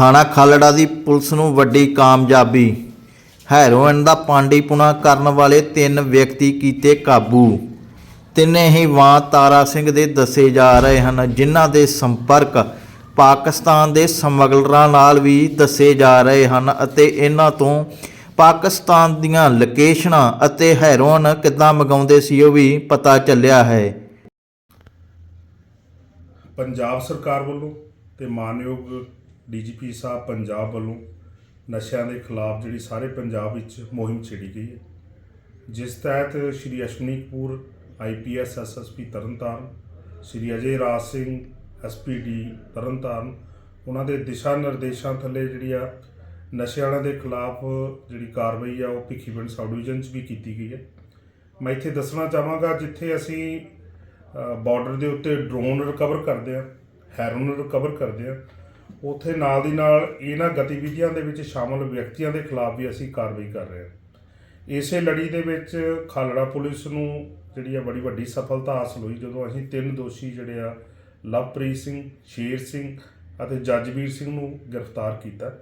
ਥਾਣਾ ਖਾਲੜਾ ਦੀ ਪੁਲਿਸ ਨੂੰ ਵੱਡੀ ਕਾਮਯਾਬੀ। ਹੈਰੋਇਨ ਦਾ ਪਾਂਡੀਪੁਣਾ ਕਰਨ ਵਾਲੇ ਤਿੰਨ ਵਿਅਕਤੀ ਕੀਤੇ ਕਾਬੂ। ਤਿੰਨੇ ਹੀ ਵਾਂ ਤਾਰਾ ਸਿੰਘ ਦੇ ਦੱਸੇ ਜਾ ਰਹੇ ਹਨ, ਜਿਨ੍ਹਾਂ ਦੇ ਸੰਪਰਕ ਪਾਕਿਸਤਾਨ ਦੇ ਸਮਗਲਰਾਂ ਨਾਲ ਵੀ ਦੱਸੇ ਜਾ ਰਹੇ ਹਨ ਅਤੇ ਇਹਨਾਂ ਤੋਂ ਪਾਕਿਸਤਾਨ ਦੀਆਂ ਲੋਕੇਸ਼ਨਾਂ ਅਤੇ ਹੈਰੋਇਨ ਕਿੱਦਾਂ ਮੰਗਾਉਂਦੇ ਸੀ ਉਹ ਵੀ ਪਤਾ ਚੱਲਿਆ ਹੈ। ਪੰਜਾਬ ਸਰਕਾਰ ਵੱਲੋਂ ਤੇ ਮਾਨਯੋਗ ਡੀਜੀਪੀ ਸਾਹਿਬ ਪੰਜਾਬ ਵੱਲੋਂ ਨਸ਼ਿਆਂ ਦੇ ਖਿਲਾਫ ਜਿਹੜੀ ਸਾਰੇ ਪੰਜਾਬ ਵਿੱਚ ਮੁਹਿੰਮ ਛੇੜੀ ਗਈ ਹੈ। ਜਿਸ ਤਹਿਤ Shri Ashwani Kapoor IPS SSP Tarn Taran, Shri Ajay Raj Singh SPD Tarn Taran, ਉਹਨਾਂ ਦੇ ਦਿਸ਼ਾ ਨਿਰਦੇਸ਼ਾਂ ਥੱਲੇ ਜਿਹੜੀ ਆ ਨਸ਼ੇ ਵਾਲਿਆਂ ਦੇ ਖਿਲਾਫ ਜਿਹੜੀ ਕਾਰਵਾਈ ਆ ਉਹ ਭਿੱਖੀਵਿੰਡ ਸਬ ਡਿਵੀਜ਼ਨ 'ਚ ਵੀ ਕੀਤੀ ਗਈ ਹੈ। ਮੈਂ ਇੱਥੇ ਦੱਸਣਾ ਚਾਹਾਂਗਾ ਜਿੱਥੇ ਅਸੀਂ ਬਾਰਡਰ ਦੇ ਉੱਤੇ ਡਰੋਨ ਰਿਕਵਰ ਕਰਦੇ ਆ ਹੈਰੋਨ ਰਿਕਵਰ ਕਰਦੇ ਆ ਉੱਥੇ ਨਾਲ ਦੀ ਨਾਲ ਇਹਨਾਂ ਗਤੀਵਿਧੀਆਂ ਦੇ ਵਿੱਚ ਸ਼ਾਮਲ ਵਿਅਕਤੀਆਂ ਦੇ ਖਿਲਾਫ ਵੀ ਅਸੀਂ ਕਾਰਵਾਈ ਕਰ ਰਹੇ ਹਾਂ। ਇਸੇ ਲੜੀ ਦੇ ਵਿੱਚ ਖਾਲੜਾ ਪੁਲਿਸ ਨੂੰ ਜਿਹੜੀ ਆ ਬੜੀ ਵੱਡੀ ਸਫਲਤਾ ਹਾਸਲ ਹੋਈ ਜਦੋਂ ਅਸੀਂ ਤਿੰਨ ਦੋਸ਼ੀ ਜਿਹੜੇ ਆ, ਲਵਪ੍ਰੀਤ ਸਿੰਘ, ਸ਼ੇਰ ਸਿੰਘ ਅਤੇ ਜੱਜਵੀਰ ਸਿੰਘ ਨੂੰ ਗ੍ਰਿਫਤਾਰ ਕੀਤਾ।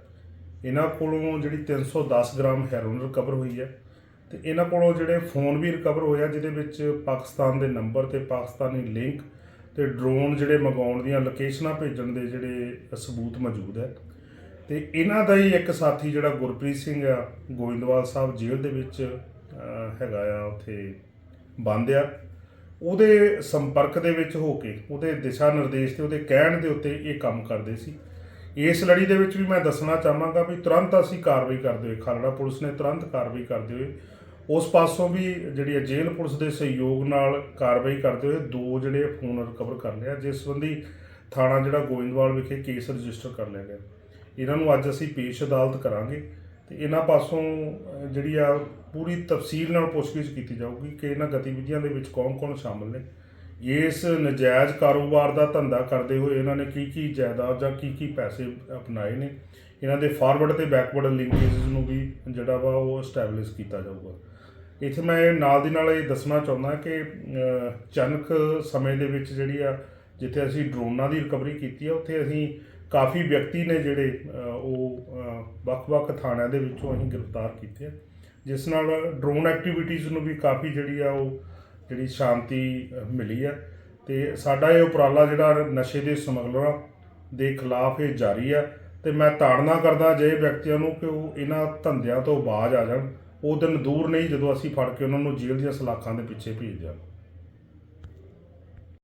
ਇਹਨਾਂ ਕੋਲੋਂ ਜਿਹੜੀ 310 ਗ੍ਰਾਮ ਹੈਰੋਇਨ ਰਿਕਵਰ ਹੋਈ ਹੈ ਤੇ ਇਹਨਾਂ ਕੋਲੋਂ ਜਿਹੜੇ ਫੋਨ ਵੀ ਰਿਕਵਰ ਹੋਇਆ, ਜਿਹਦੇ ਵਿੱਚ ਪਾਕਿਸਤਾਨ ਦੇ ਨੰਬਰ ਤੇ ਪਾਕਿਸਤਾਨੀ ਲਿੰਕ ਤੇ ਡਰੋਨ ਜਿਹੜੇ ਮੰਗਾਉਣ ਦੀਆਂ ਲੋਕੇਸ਼ਨਾਂ ਭੇਜਣ ਦੇ ਜਿਹੜੇ ਸਬੂਤ ਮੌਜੂਦ ਹੈ। ਤੇ ਇਹਨਾਂ ਦਾ ਹੀ ਇੱਕ ਸਾਥੀ ਜਿਹੜਾ ਗੁਰਪ੍ਰੀਤ ਸਿੰਘ ਆ, ਗੋਇੰਦਵਾਲ ਸਾਹਿਬ ਜੇਲ੍ਹ ਦੇ ਵਿੱਚ ਹੈਗਾ ਆ, ਉੱਥੇ ਬੰਦ ਆ ਉਹਦੇ ਸੰਪਰਕ ਦੇ ਵਿੱਚ ਹੋ ਕੇ, ਉਹਦੇ ਦਿਸ਼ਾ ਨਿਰਦੇਸ਼ ਤੇ, ਉਹਦੇ ਕਹਿਣ ਦੇ ਉੱਤੇ ਇਹ ਕੰਮ ਕਰਦੇ ਸੀ। ਇਸ ਲੜੀ ਦੇ ਵਿੱਚ ਵੀ ਮੈਂ ਦੱਸਣਾ ਚਾਹਾਂਗਾ ਵੀ ਤੁਰੰਤ ਅਸੀਂ ਕਾਰਵਾਈ ਕਰਦੇ ਹੋਏ, ਖਾਲੜਾ ਪੁਲਿਸ ਨੇ ਤੁਰੰਤ ਕਾਰਵਾਈ ਕਰਦੇ ਹੋਏ ਉਸ ਪਾਸੋਂ ਵੀ ਜਿਹੜੀ ਹੈ ਜੇਲ੍ਹ ਪੁਲਿਸ ਦੇ ਸਹਿਯੋਗ ਨਾਲ ਕਾਰਵਾਈ ਕਰਦੇ ਹੋਏ ਦੋ ਜਿਹੜੇ ਫੋਨ ਰਿਕਵਰ ਕਰ ਲਿਆ, ਜਿਸ ਸੰਬੰਧੀ ਥਾਣਾ ਜਿਹੜਾ ਗੋਇੰਦਵਾਲ ਵਿਖੇ ਕੇਸ ਰਜਿਸਟਰ ਕਰ ਲਿਆ ਗਿਆ। ਇਹਨਾਂ ਨੂੰ ਅੱਜ ਅਸੀਂ ਪੇਸ਼ ਅਦਾਲਤ ਕਰਾਂਗੇ ਤੇ ਇਹਨਾਂ ਪਾਸੋਂ ਜਿਹੜੀ ਆ ਪੂਰੀ ਤਫਸੀਲ ਨਾਲ ਪੁੱਛਗਿੱਛ ਕੀਤੀ ਜਾਊਗੀ ਕਿ ਇਹਨਾਂ ਗਤੀਵਿਧੀਆਂ ਦੇ ਵਿੱਚ ਕੌਣ-ਕੌਣ ਸ਼ਾਮਲ ਨੇ। ਇਸ ਨਜਾਇਜ਼ ਕਾਰੋਬਾਰ ਦਾ ਧੰਦਾ ਕਰਦੇ ਹੋਏ ਇਹਨਾਂ ਨੇ ਕੀ ਕੀ ਜਾਇਦਾਦ ਜਾਂ ਕੀ ਕੀ ਪੈਸੇ ਅਪਣਾਏ ਨੇ। ਇਹਨਾਂ ਦੇ ਫਾਰਵਰਡ ਤੇ ਬੈਕਵਰਡ ਲਿੰਕੇजेस ਨੂੰ ਵੀ ਜਿਹੜਾ ਵਾ ਉਹ ਐਸਟੈਬਲਿਸ਼ ਕੀਤਾ ਜਾਊਗਾ। ਇੱਥੇ ਮੈਂ ਨਾਲ ਦੀ ਨਾਲ ਇਹ ਦੱਸਣਾ ਚਾਹੁੰਦਾ ਕਿ ਅਹ, ਸਮੇਂ ਦੇ ਵਿੱਚ ਜਿਹੜੀ ਆ ਜਿੱਥੇ ਅਸੀਂ ਡਰੋਨਾਂ ਦੀ ਰਿਕਵਰੀ ਕੀਤੀ ਆ ਉੱਥੇ ਅਸੀਂ ਕਾਫੀ ਵਿਅਕਤੀ ਨੇ ਜਿਹੜੇ ਉਹ ਵੱਖ-ਵੱਖ ਥਾਣਿਆਂ ਦੇ ਵਿੱਚੋਂ ਅਸੀਂ ਗ੍ਰਿਫਤਾਰ ਕੀਤੇ ਆ। ਜਿਸ ਨਾਲ ਡਰੋਨ ਐਕਟੀਵਿਟੀਜ਼ ਨੂੰ ਵੀ ਕਾਫੀ ਜਿਹੜੀ ਆ ਉਹ ਜਿਹੜੀ ਸ਼ਾਂਤੀ ਮਿਲੀ ਆ। ਤੇ ਸਾਡਾ ਇਹ ਉਪਰਾਲਾ ਜਿਹੜਾ ਨਸ਼ੇ ਦੇ ਸਮਗਲਰਾਂ ਦੇ ਖਿਲਾਫ ਇਹ ਜਾਰੀ ਆ। ਤੇ ਮੈਂ ਤਾੜਨਾ ਕਰਦਾ ਜੇ ਵਿਅਕਤੀਆਂ ਨੂੰ ਕਿ ਉਹ ਇਹਨਾਂ ਧੰਦਿਆਂ ਤੋਂ ਬਾਜ਼ ਆ ਜਾਣ। ਉਹ ਦਿਨ ਦੂਰ ਨਹੀਂ ਜਦੋਂ ਅਸੀਂ ਫੜ ਕੇ ਉਹਨਾਂ ਨੂੰ ਜੇਲ੍ਹ ਦੀਆਂ ਸਲਾਖਾਂ ਦੇ ਪਿੱਛੇ ਭੇਜਿਆ